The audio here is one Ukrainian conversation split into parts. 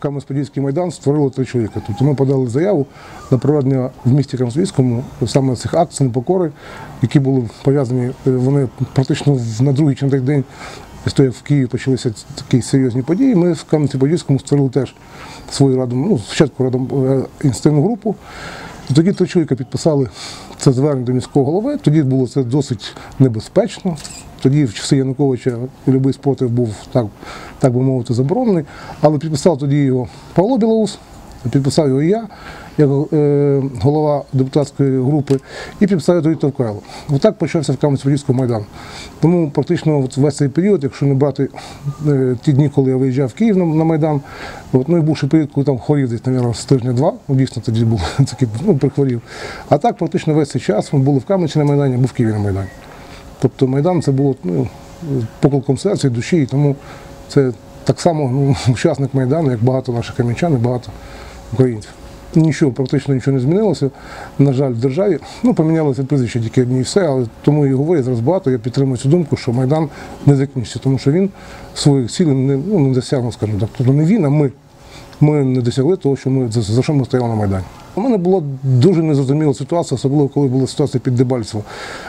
в Кам'янець-Подільський майдан створило три чоловіка. Тобто ми подали заяву на проведення в місті Кам'янець-Подільському саме цих акцій непокори, які були пов'язані, е, вони практично на другий чи на третій день того, як в Києві почалися такі серйозні події. Ми в Кам'янці-Подільському створили теж свою раду, ну, спочатку раду е, ініціативну групу. І тоді три чоловіка підписали це звернення до міського голови. Тоді було це досить небезпечно. Тоді в часи Януковича будь-який спротив був так, так би мовити, заборонений. Але підписав тоді його Павло Білоус, підписав його і я, як е, голова депутатської групи, і підписав тоді Товкайло. Отак почався в Кам'янець-Подільського майдан. Тому практично от весь цей період, якщо не брати е, ті дні, коли я виїжджав в Київ на, на Майдан, от, ну і був ще період, коли там хворів десь, мабуть, з тижня-два, ну, дійсно тоді був такий, ну, прихворів. А так практично весь цей час ми були в Кам'янці на Майдані, був в Києві на Майдані. Тобто Майдан це було ну, покликом серця і душі, і тому це так само ну, учасник Майдану, як багато наших кам'янчан і багато українців. Нічого, практично нічого не змінилося. На жаль, в державі ну, помінялося прізвище тільки одні і все, але тому і говорю зараз багато. Я підтримую цю думку, що Майдан не закінчиться, тому що він своїх цілей не, ну, не досягнув, скажімо так. Тобто не він, а ми. Ми не досягли того, що ми за що ми стояли на Майдані. У мене була дуже незрозуміла ситуація, особливо коли була ситуація під Дебальцево,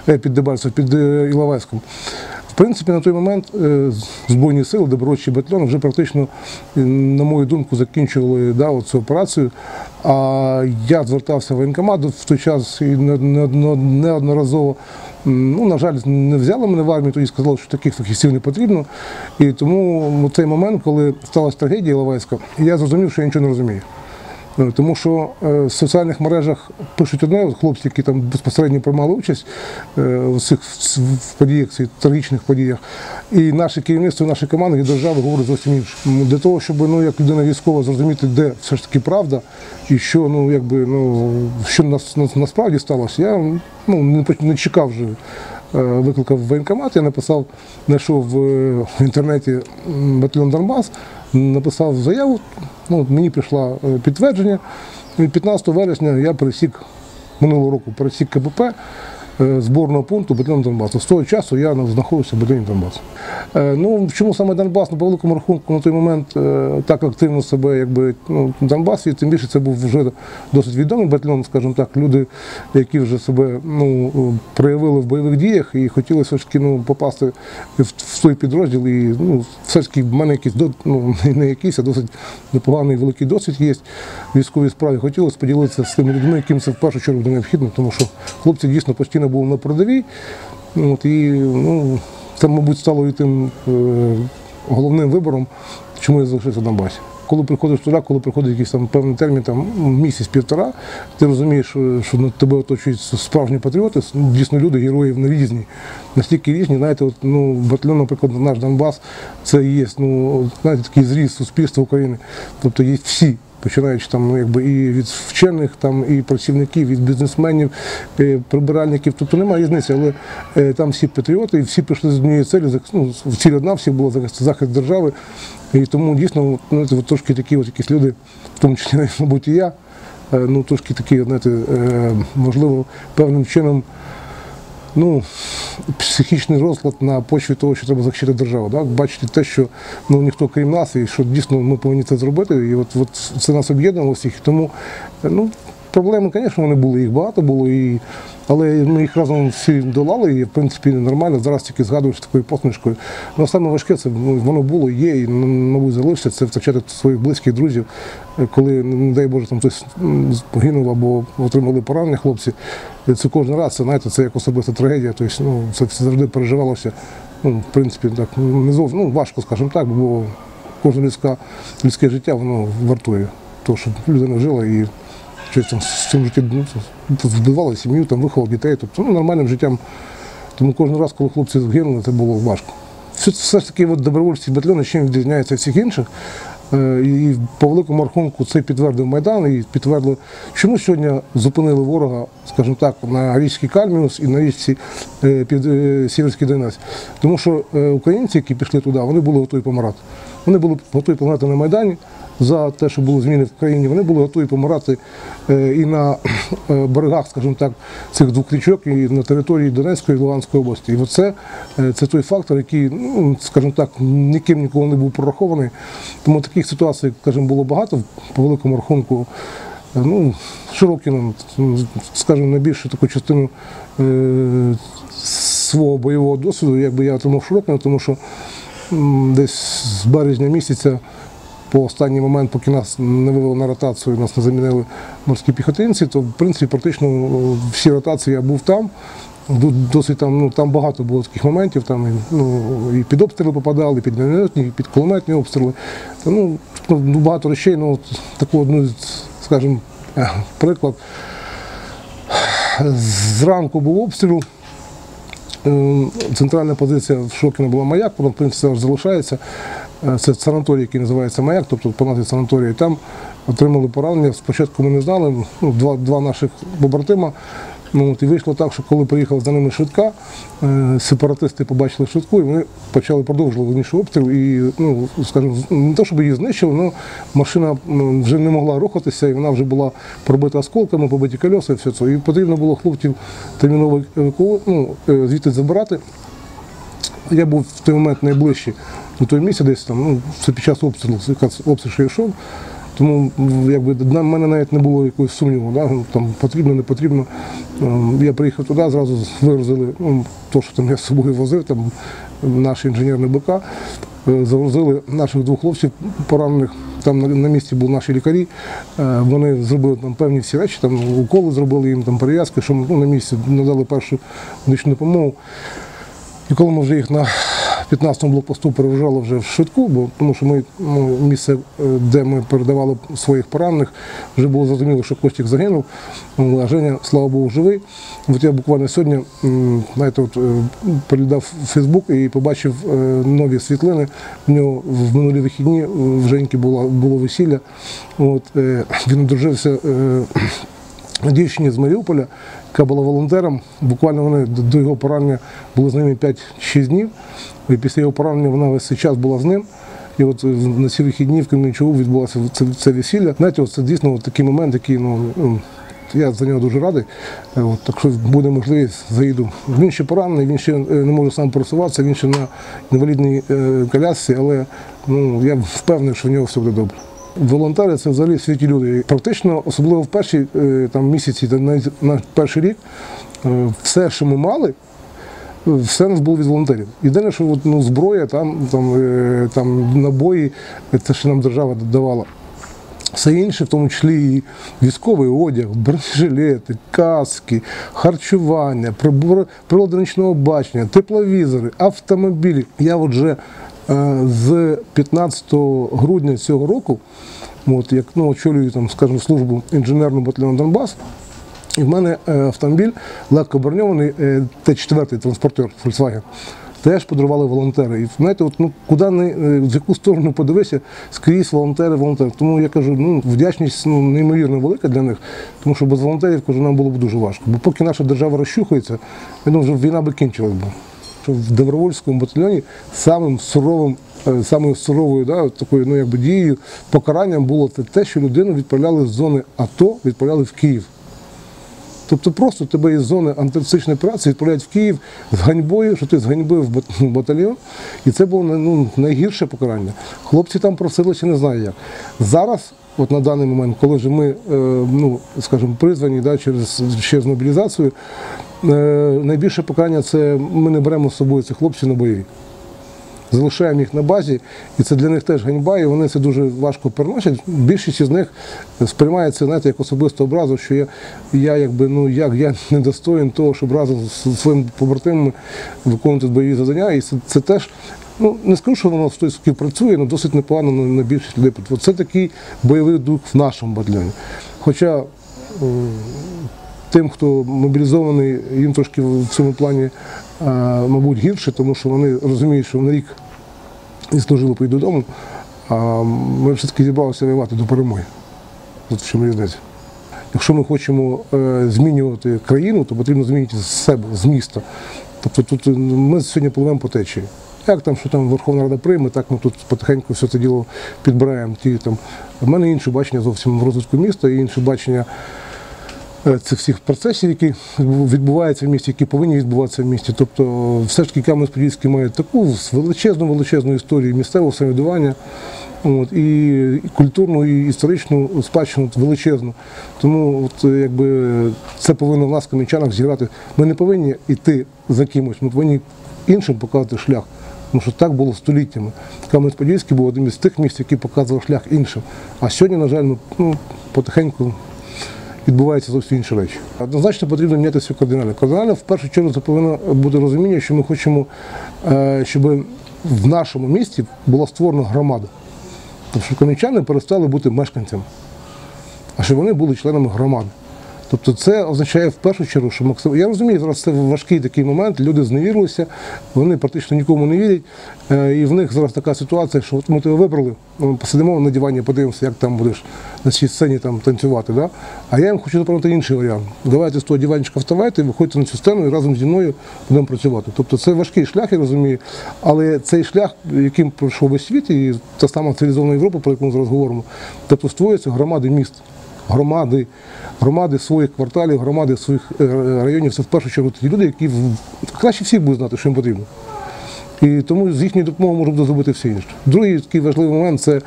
е, під Дебальцево, під е, Іловайськом. В принципі, на той момент е, Збройні сили, добровольчий батальйон вже практично, на мою думку, закінчували да, цю операцію. А я звертався в воєнкомат в той час і не- не- не- неодноразово. Ну, на жаль, не взяли мене в армію, тоді сказали, що таких фахівців не потрібно. І тому в цей момент, коли сталася трагедія Іловайська, я зрозумів, що я нічого не розумію. Тому що е, в соціальних мережах пишуть одне, хлопці, які там безпосередньо приймали участь е, в цих подіях, цих трагічних подіях. І наше керівництво, наші команди і держави говорять зовсім інше. Для того, щоб ну, як людина військова зрозуміти, де все ж таки правда, і що ну, якби, ну, що нас, нас, насправді сталося, я ну, не, не чекав вже. Е, Викликав воєнкомат, я написав, знайшов в інтернеті батальйон Донбас, написав заяву, ну, мені прийшло е, підтвердження. І 15 вересня я пересік минулого року пересік КПП зборного пункту батальйону Донбасу. З того часу я знаходжуся в батальйоні Донбасу. Е, Ну, чому саме Донбас? Ну, по великому рахунку на той момент е, так активно себе, якби ну, Донбас, і тим більше це був вже досить відомий батальйон, скажімо так, люди, які вже себе ну, проявили в бойових діях і хотіли все ж ну, попасти в, той підрозділ. І ну, все ж таки в мене якийсь ну, не якийсь, а досить непоганий великий досвід є в військовій справі. Хотілося поділитися з тими людьми, яким це в першу чергу необхідно, тому що хлопці дійсно постійно були на передовій. От, і ну, це, мабуть, стало і тим е, головним вибором, чому я залишився в Донбасі. Коли приходиш туди, коли приходить якийсь там певний термін, там місяць-півтора, ти розумієш, що, на тебе оточують справжні патріоти, ну, дійсно люди, герої вони різні, настільки різні. Знаєте, от, ну, батальйон, наприклад, наш Донбас, це є ну, знаєте, такий зріз суспільства України. Тобто є всі починаючи там, ну, якби і від вчених, там, і працівників, від бізнесменів, е, прибиральників. Тобто немає різниці, але е, там всі патріоти, і всі прийшли з однією целью, зах- ну, ціль одна, всіх було захист, захист держави. І тому дійсно знаєте, от трошки такі от якісь люди, в тому числі, мабуть, і я, е, ну трошки такі, знаєте, е, можливо, певним чином. Ну, психічний розлад на почві того, що треба захищати державу. Так? Бачити те, що ну, ніхто крім нас, і що дійсно ми повинні це зробити. І от, от це нас об'єднало всіх. Тому е, ну, проблеми, звісно, вони були, їх багато було, і, але ми їх разом всі долали, і в принципі нормально. Зараз тільки згадуєш такою посмішкою. Ну, саме важке це ну, воно було, є, і ну, мабуть, залишиться, це втрачати своїх близьких друзів, коли, не дай Боже, там хтось погинув або отримали поранення хлопці. Це кожен раз, це знаєте, це як особиста трагедія. Тобто, ну, це завжди переживалося. Ну, в принципі, так не зовсім ну, важко, скажімо так, бо кожне людське, людське життя воно вартує того, щоб людина жила і щось там з цим житті ну, збивала сім'ю, там виховала дітей, тобто ну, нормальним життям. Тому кожен раз, коли хлопці загинули, це було важко. Все, все ж таки от добровольці батальйони чим відрізняються від всіх інших. Е, І по великому рахунку це підтвердив Майдан і підтвердили, чому сьогодні зупинили ворога, скажімо так, на річці Кальміус і на річці е, під е, Сіверський Донець. Тому що українці, які пішли туди, вони були готові помирати. Вони були готові помирати на Майдані, за те, що були зміни в країні. Вони були готові помирати е, і на е, берегах, скажімо так, цих двох річок, і на території Донецької і Луганської області. І оце е, це той фактор, який, ну, скажімо так, ніким ніколи не був прорахований. Тому таких ситуацій, скажімо, було багато по великому рахунку. Ну, Широкіном, скажімо, найбільшу таку частину свого бойового досвіду, якби я отримав Широкіна, тому що десь з березня місяця по останній момент, поки нас не вивели на ротацію, нас не замінили морські піхотинці, то в принципі практично е, всі ротації я був там. Досить там, ну, там багато було таких моментів, там і, ну, і під обстріли попадали, і під мінометні, і під кулеметні обстріли. Та, ну, ну, багато речей, ну, таку одну, скажімо, е, приклад. Зранку був обстріл. Е, Центральна позиція в Шокіна була маяк, вона в принципі аж залишається. Е, Це санаторій, який називається маяк, тобто по назві санаторії. Там отримали поранення. Спочатку ми не знали, ну, два, два наших побратима. Ну, і вийшло так, що коли приїхала за ними швидка, е, сепаратисти побачили швидку, і вони почали продовжувати вірніше обстріл. І, ну, скажімо, не те, щоб її знищили, але машина вже не могла рухатися, і вона вже була пробита осколками, побиті колеса і все це. І потрібно було хлопців терміново еваку- ну, е, звідти забирати. Я був в той момент найближчий до того місця, десь там, ну, це під час обстрілу, обстріл що йшов. Тому якби на мене навіть не було якогось сумніву, да? ну, там потрібно, не потрібно. Ем, Я приїхав туди, зразу вигрузили ну, то, що там я з собою возив, там наш інженерний БК. Е, Загрузили наших двох хлопців поранених. Там на, на місці були наші лікарі. Е, Вони зробили там певні всі речі, там уколи зробили їм там перев'язки, що ну, на місці надали першу медичну допомогу. І коли ми вже їх на 15-му блокпосту переважали вже в швидку, бо тому що ми ну, місце, е, де ми передавали своїх поранених, вже було зрозуміло, що Костік загинув, ну, а Женя, слава Богу, живий. От я буквально сьогодні знаєте, от, е, переглядав Фейсбук і побачив е, нові світлини. В нього в минулі вихідні в Женьки було, було весілля. От, він одружився. Дівчині з Маріуполя, яка була волонтером. Буквально вони до- його поранення були з ними 5-6 днів. І після його поранення вона весь цей час була з ним. І от е, на ці вихідні в Кременчугу відбулося це, це весілля. Знаєте, от це дійсно от такий момент, який ну, я за нього дуже радий. Е, От, так що буде можливість, заїду. Він ще поранений, він ще е, не може сам пересуватися, він ще на інвалідній колясці, але ну, я впевнений, що в нього все буде добре. Волонтери це взагалі святі люди. Практично, особливо в перші е, там, місяці, на перший рік, е, все, що ми мали, все у нас було від волонтерів. Єдине, що ну, зброя, там, там, е, там, набої, е, це що нам держава давала. Все інше, в тому числі і військовий одяг, бронежилети, каски, харчування, прилади нічного бачення, тепловізори, автомобілі. Я от вже з 15 грудня цього року, от, як ну, очолюю там, скажімо, службу інженерного батальйону Донбас, і в мене е, автомобіль легко броньований е, Т4 транспортер Volkswagen. Теж подарували волонтери. І знаєте, от, ну, куди не, е, в яку сторону подивися, скрізь волонтери, волонтери. Тому я кажу, ну, вдячність ну, неймовірно велика для них, тому що без волонтерів кажу, нам було б дуже важко. Бо поки наша держава розчухається, я думаю, вже війна би кінчилась. Що в добровольському батальйоні самим суровим, е, самою суровою да, такою ну, якби, дією, покаранням було те, що людину відправляли з зони АТО, відправляли в Київ. Тобто просто тебе із зони антитерористичної операції відправляють в Київ з ганьбою, що ти зганьбив бат- батальйон, і це було ну, найгірше покарання. Хлопці там просилися, не знаю як. Зараз, от на даний момент, коли вже ми, е, ну, скажімо, призвані да, через, через мобілізацію, найбільше покарання це ми не беремо з собою цих хлопців на бойові залишаємо їх на базі, і це для них теж ганьба, і вони це дуже важко переносять. Більшість із них сприймає це знаєте, як особисту образу, що я, я якби ну як я недостоїн того, щоб разом з своїми побратимами виконувати бойові завдання. І це, це теж. Ну, не скажу, що воно той співпрацює, але досить непогано на, на більшість людей. Це такий бойовий дух в нашому батальйоні. Хоча е, тим, хто мобілізований, їм трошки в цьому плані, мабуть, гірше, тому що вони розуміють, що на рік і служили, поїдуть додому, а ми все-таки зібралися воювати до перемоги. От в чому різниця. Якщо ми хочемо е, змінювати країну, то потрібно змінити з себе, з міста. Тобто тут е, ми сьогодні пливемо по течії. Як там, що там Верховна Рада прийме, так ми тут потихеньку все це діло підбираємо. Ті, там. В мене інше бачення зовсім в розвитку міста, і інше бачення е, цих всіх процесів, які відбуваються в місті, які повинні відбуватися в місті. Тобто, все ж таки Кам'янець-Подільський має таку величезну величезну історію місцевого самоврядування. От, і, культурну, і історичну спадщину величезну. Тому от, е, якби, це повинно в нас, кам'янчанах, зіграти. Ми не повинні йти за кимось, ми повинні іншим показати шлях. Тому що так було століттями. Кам'янець-Подільський був одним із тих місць, який показував шлях іншим. А сьогодні, на жаль, ми ну, потихеньку відбуваються зовсім інші речі. Однозначно потрібно міняти все кардинально. Кардинально в першу чергу це повинно бути розуміння, що ми хочемо, е, щоб в нашому місті була створена громада. Щоб комічани перестали бути мешканцями, а щоб вони були членами громади. Тобто це означає в першу чергу, що Максим. Я розумію, зараз це важкий такий момент, люди зневірилися, вони практично нікому не вірять. Е, І в них зараз така ситуація, що от ми тебе вибрали, ми посидимо на дивані, подивимося, як там будеш на цій сцені там танцювати. Да? А я їм хочу запропонувати інший варіант. Давайте з того диванчика вставайте, виходьте на цю сцену і разом зі мною будемо працювати. Тобто це важкий шлях, я розумію, але цей шлях, яким пройшов весь світ, і та сама цивілізована Європа, про яку ми зараз говоримо, тобто створюються громади міст громади, громади своїх кварталів, громади своїх е, районів. Це в першу чергу ті люди, які краще всіх будуть знати, що їм потрібно. І тому з їхньою допомогою можна буде зробити все інше. Другий такий важливий момент це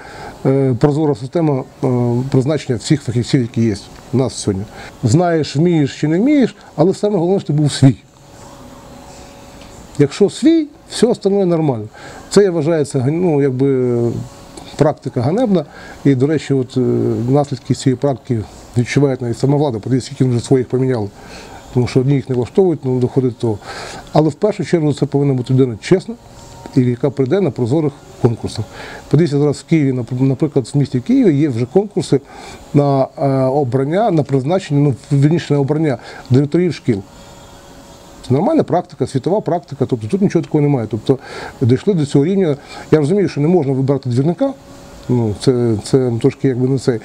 е, прозора система е, призначення всіх фахівців, які є у нас сьогодні. Знаєш, вмієш чи не вмієш, але саме головне, щоб ти був свій. Якщо свій, все остальне нормально. Це я вважаю, це ну, якби, практика ганебна. І, до речі, от, е, наслідки цієї практики відчуває навіть сама влада, подивіться, скільки вже своїх поміняли. Тому що одні їх не влаштовують, ну доходить до того. Але в першу чергу це повинна бути людина чесна, і яка прийде на прозорих конкурсах. Подивіться, зараз в Києві, наприклад, в місті Києві є вже конкурси на е, обрання, на призначення, ну, вірніше, на обрання директорів шкіл. Це нормальна практика, світова практика, тобто тут нічого такого немає. Тобто дійшли до цього рівня. Я розумію, що не можна вибирати двірника, ну, це, це трошки якби не цей.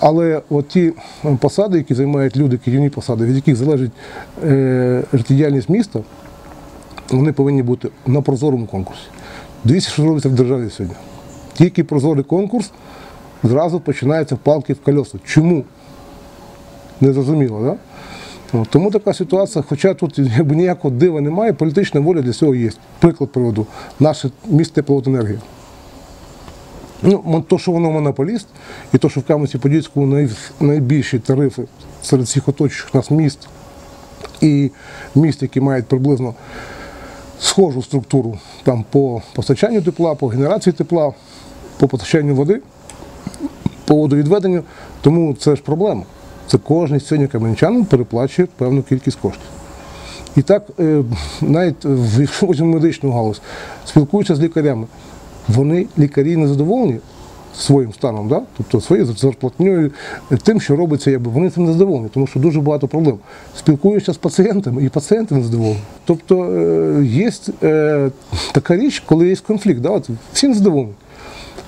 Але от ті посади, які займають люди, керівні посади, від яких залежить е, життєдіяльність міста, вони повинні бути на прозорому конкурсі. Дивіться, що робиться в державі сьогодні. Тільки прозорий конкурс, зразу починаються палки в колеса. Чому? Не зрозуміло, так? Да? Тому така ситуація, хоча тут якби, ніякого дива немає, політична воля для цього є. Приклад приводу. Наше місто теплоенергія. Ну, то, що воно монополіст, і то, що в Кам'янці-Подільському найбільші тарифи серед всіх оточуючих нас міст і міст, які мають приблизно схожу структуру там, по постачанню тепла, по генерації тепла, по постачанню води, по водовідведенню. Тому це ж проблема. Це кожен сьогодні кам'янчанин переплачує певну кількість коштів. І так, е, навіть в медичну галузь, спілкуються з лікарями, вони лікарі не задоволені своїм станом, да? тобто своєю зарплатньою, тим, що робиться, якби вони цим не задоволені, тому що дуже багато проблем. Спілкуюся з пацієнтами, і пацієнти не задоволені. Тобто е, є е, така річ, коли є конфлікт, да? от всі задоволені.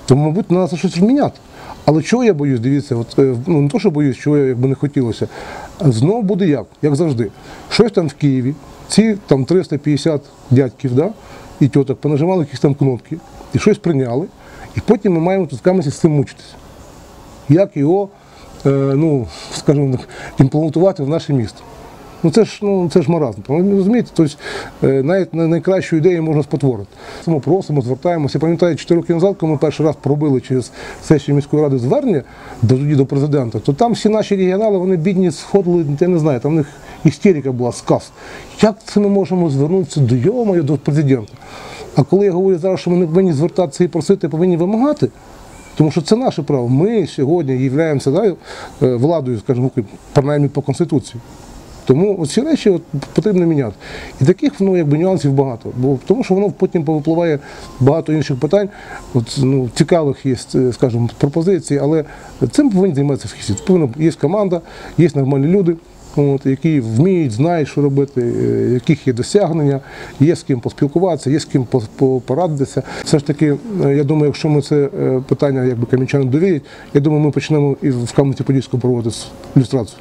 Тому, мабуть, треба щось міняти. Але чого я боюсь, дивіться, от, е, ну не то, що боюсь, чого я якби не хотілося. Знову буде як, як завжди. Щось там в Києві, ці там 350 дядьків да, і тіток понажимали якісь там кнопки і щось прийняли. І потім ми маємо тут в з цим мучитися. Як його, е, ну, скажімо так, імплементувати в наше місто. Ну це ж ну це ж маразм. Розумієте, тобто е, навіть на найкращу ідею можна спотворити. Ми просимо, звертаємося. Я пам'ятаю, 4 роки назад, коли ми перший раз пробили через сесію міської ради звернення до до президента, то там всі наші регіонали, вони бідні сходили, я не знаю, там в них істерика була, сказ. Як це ми можемо звернутися до йомою, до президента? А коли я говорю зараз, що ми не повинні звертатися і просити, повинні вимагати. Тому що це наше право. Ми сьогодні являємося да, е, владою, скажімо, принаймні по Конституції. Тому ці речі от, потрібно міняти. І таких ну, якби, нюансів багато. Бо, тому що воно потім повипливає багато інших питань. От, ну, цікавих є, е, скажімо, пропозицій, але цим повинні займатися фахівці. Повинна є команда, є нормальні люди. От, які вміють, знають, що робити, е, яких є досягнення, є з ким поспілкуватися, є з ким по- порадитися. Все ж таки, е, я думаю, якщо ми це питання якби кам'янчанам довірять, я думаю, ми почнемо і в Кам'янці Подільському проводити ілюстрацію.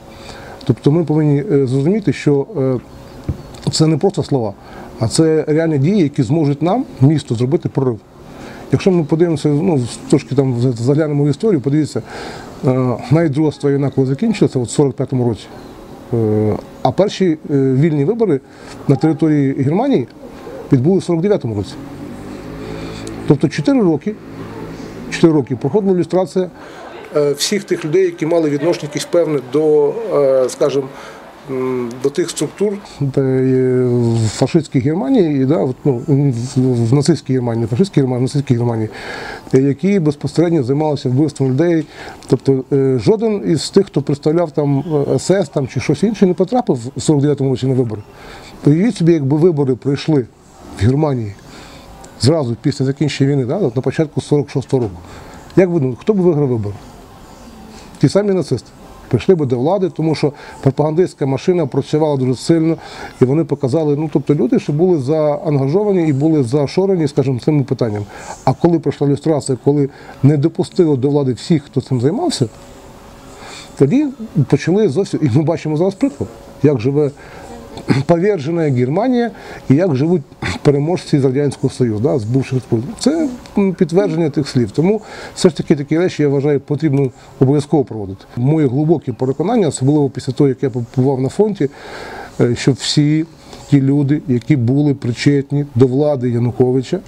Тобто ми повинні е, зрозуміти, що е, це не просто слова, а це реальні дії, які зможуть нам, місту, зробити прорив. Якщо ми подивимося, ну, трошки там заглянемо в історію, подивіться, е, навіть Друга світова війна, коли закінчилася, от в 45-му році, а перші вільні вибори на території Германії відбулися в 49-му році. Тобто 4 роки, 4 роки проходила ілюстрація всіх тих людей, які мали відношення якісь певне до, е, скажімо, до тих структур е, в фашистській Германії, да, ну, в, нацистській Германії, фашистській Германії, в нацистській Германії, е, які безпосередньо займалися вбивством людей. Тобто е, жоден із тих, хто представляв там е, СС там, чи щось інше, не потрапив в 49-му році на вибори. Уявіть собі, якби вибори пройшли в Германії зразу після закінчення війни, да, на початку 46-го року. Як ви думаєте, хто б виграв вибори? Ті самі нацисти. Прийшли би до влади, тому що пропагандистська машина працювала дуже сильно, і вони показали, ну тобто люди, що були заангажовані і були зашорені, скажімо, цим питанням. А коли пройшла ілюстрація, коли не допустили до влади всіх, хто цим займався, тоді почали зовсім, і ми бачимо зараз приклад, як живе повержена Германія і як живуть переможці з Радянського Союзу, да, з бувших республік. Це підтвердження тих слів. Тому все ж таки такі речі, я вважаю, потрібно обов'язково проводити. Моє глибоке переконання, особливо після того, як я побував на фронті, е, що всі ті люди, які були причетні до влади Януковича,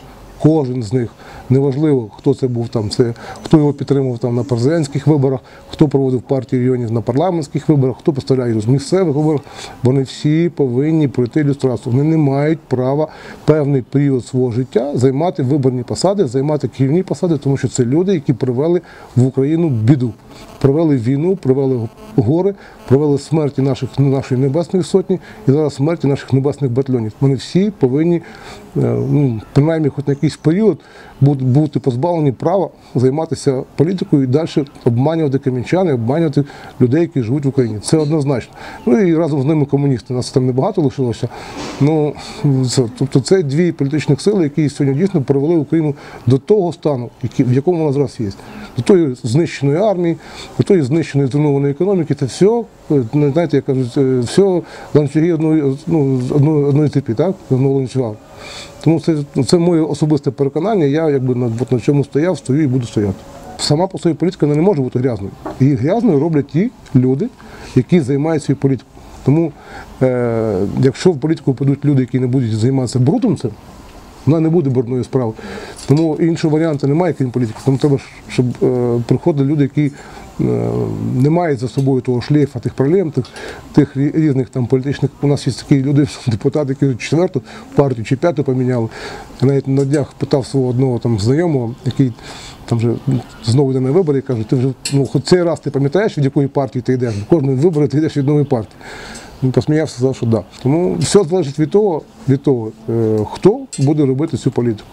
Кожен з них, неважливо, хто це був там, це хто його підтримував там на президентських виборах, хто проводив партію регіонів на парламентських виборах, хто представляє в місцевих виборах. Вони всі повинні пройти ілюстрацію. Вони не мають права певний період свого життя займати виборні посади, займати керівні посади, тому що це люди, які привели в Україну біду, привели війну, привели гори, привели смерті наших нашої небесної сотні і зараз смерті наших небесних батальйонів. Вони всі повинні, ну принаймні, хоч на якийсь період бути, позбавлені права займатися політикою і далі обманювати камінчан, обманювати людей, які живуть в Україні. Це однозначно. Ну і разом з ними комуністи. Нас там небагато лишилося. Ну це, тобто це дві політичних сили, які сьогодні дійсно привели Україну до того стану, в якому вона зараз є. До тої знищеної армії, до тої знищеної зруйнованої економіки, це все, ну, знаєте, як кажуть, е, все ланцюги одної, ну, одної цепі, так? Одного ланцюга. Тому це, це моє особисте переконання. Я якби на, на чому стояв, стою і буду стояти. Сама по собі політика не може бути грязною. Її грязною роблять ті люди, які займаються політикою. Тому, е, якщо в політику підуть люди, які не будуть займатися брудом цим, вона не буде брудною справою. Тому іншого варіанту немає, крім політики. Тому треба, щоб е, приходили люди, які е, не мають за собою того шлейфа, тих проблем, тих, тих різних там політичних. У нас є такі люди, депутати, які четверту партію чи п'яту поміняли. Я навіть на днях питав свого одного там знайомого, який там вже знову йде на вибори і каже, ти вже ну, хоч цей раз ти пам'ятаєш, від якої партії ти йдеш? Кожної вибори ти йдеш від нової партії. Він посміявся, сказав, що. Да. Тому все залежить від того, від того е, хто буде робити цю політику.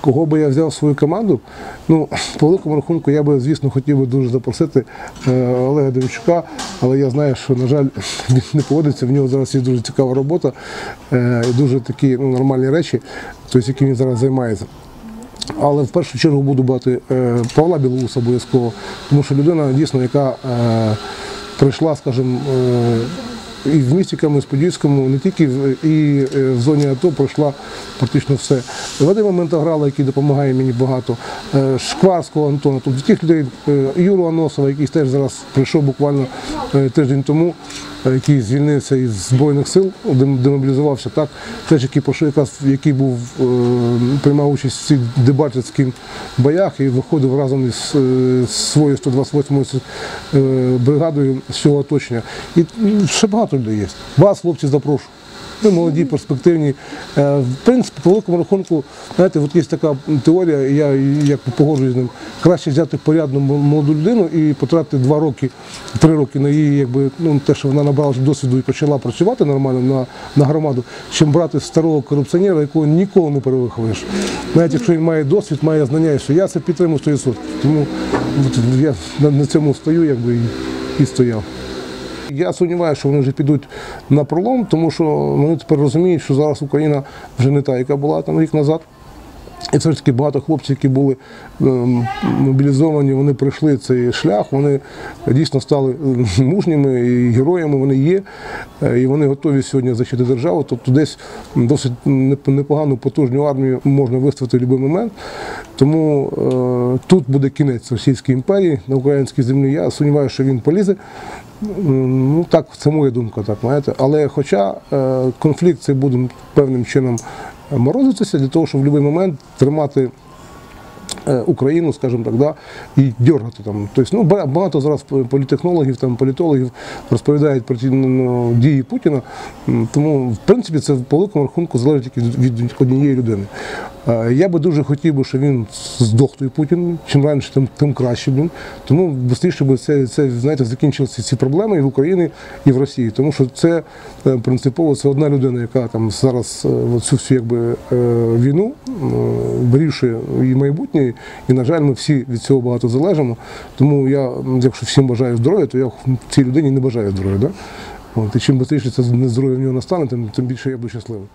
Кого би я взяв в свою команду? Ну, по великому рахунку, я би, звісно, хотів би дуже запросити е, Олега Демчука, але я знаю, що, на жаль, він не поводиться. В нього зараз є дуже цікава робота е, і дуже такі ну, нормальні речі, тобто, якими він зараз займається. Але в першу чергу буду брати е, Павла Білоуса обов'язково, тому що людина дійсно, яка пройшла, скажімо, і в місті Кам'янець-Подільському, не тільки в, і е, в зоні АТО пройшла практично все. Вадима Ментаграла, який допомагає мені багато, е, Шкварського Антона, тобто тих людей, е, Юру Аносова, який теж зараз прийшов буквально тиждень тому, який звільнився із Збройних сил, демобілізувався, так, теж який якраз, який був, е, приймав участь в цих дебатівських боях і виходив разом із е, своєю 128 е, бригадою з цього оточення. І ще багато людей є. Вас, хлопці, запрошую. Ви молоді, перспективні. Е, В принципі, по великому рахунку, знаєте, от є така теорія, я як погоджуюсь з ним, краще взяти порядну молоду людину і потратити два роки, три роки на її, якби, ну, те, що вона набрала досвіду і почала працювати нормально на, на громаду, чим брати старого корупціонера, якого ніколи не перевиховуєш. Навіть якщо він має досвід, має знання, все. Я це підтримую 100%. Тому от, я на цьому стою якби, і, і стояв. Я сумніваюся, що вони вже підуть на пролом, тому що вони тепер розуміють, що зараз Україна вже не та, яка була там рік назад. І все ж таки багато хлопців, які були ем, мобілізовані, вони пройшли цей шлях, вони дійсно стали е, мужніми і героями, вони є, е, і вони готові сьогодні захистити державу. Тобто десь досить непогану потужну армію можна виставити в будь-який момент. Тому е, тут буде кінець Російської імперії на українській землі. Я сумніваюся, що він полізе. Ну так, це моя думка, так знаєте. Але хоча е, конфлікт цей буде певним чином морозитися для того, щоб в будь-який момент тримати Україну, скажімо так, да, і дергати там. Тобто, ну, ба- багато зараз політехнологів, там, політологів розповідають про ті ну, дії Путіна. Тому, в принципі, це по великому рахунку залежить тільки від однієї людини. Е, Я би дуже хотів би, щоб він здох той Путін. Чим раніше, тим, тим краще. Блін. Тому швидше би це, це знаєте, закінчилися ці проблеми і в Україні, і в Росії. Тому що це е, принципово це одна людина, яка там зараз е, цю всю якби, е, війну е, вирішує її майбутнє. І, на жаль, ми всі від цього багато залежимо. Тому я, якщо всім бажаю здоров'я, то я цій людині не бажаю здоров'я. Да? От, і чим швидше це здоров'я в нього настане, тим, тим більше я буду щасливий.